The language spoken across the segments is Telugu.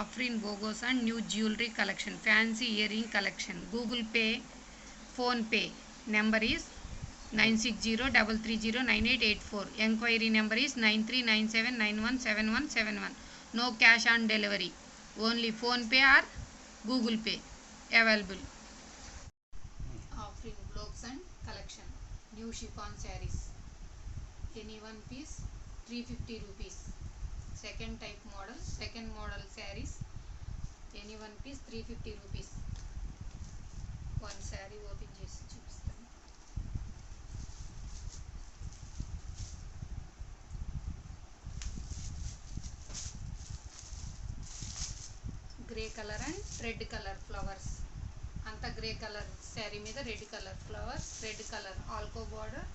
Afrin బోగోస్ and new jewellery collection fancy earring collection Google Pay PhonePe number is nine six zero double three zero nine eight eight four enquiry number is nine three nine seven nine one seven one seven one no cash on delivery only PhonePe or Google Pay available Afrin బ్లోక్స్ and collection new chiffon saris any one piece three fifty rupees second type model second model saris any one piece three fifty rupees one sari open చేసి చూపిస్తాను. Grey colour and red colour flowers అంతా గ్రే కలర్ శారీ మీద red colour flowers red colour ఆల్కో border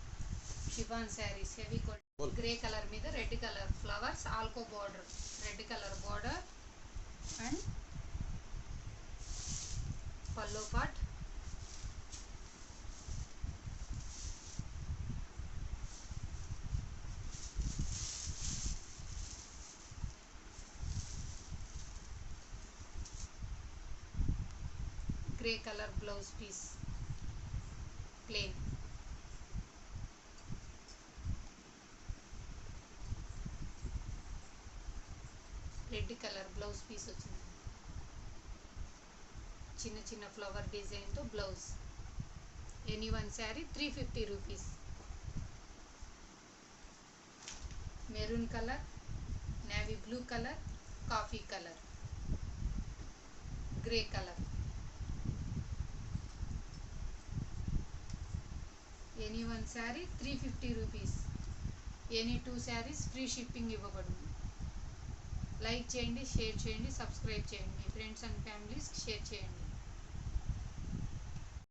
chiffon saris heavy grey colour మీద red colour flowers ఆల్కో border red colour border and pallu pot grey colour blouse piece plain red colour blouse piece వచ్చింది. చిన్న చిన్న ఫ్లవర్ డిజైన్తో blouse. Any one sari three fifty rupees. Maroon colour navy blue colour coffee colour. Grey colour. Any one sari three fifty rupees. Any two saris free shipping ఇవ్వబడును లైక్ చేయండి షేర్ చేయండి సబ్స్క్రైబ్ చేయండి. మీ ఫ్రెండ్స్ అండ్ ఫ్యామిలీస్కి షేర్ చేయండి.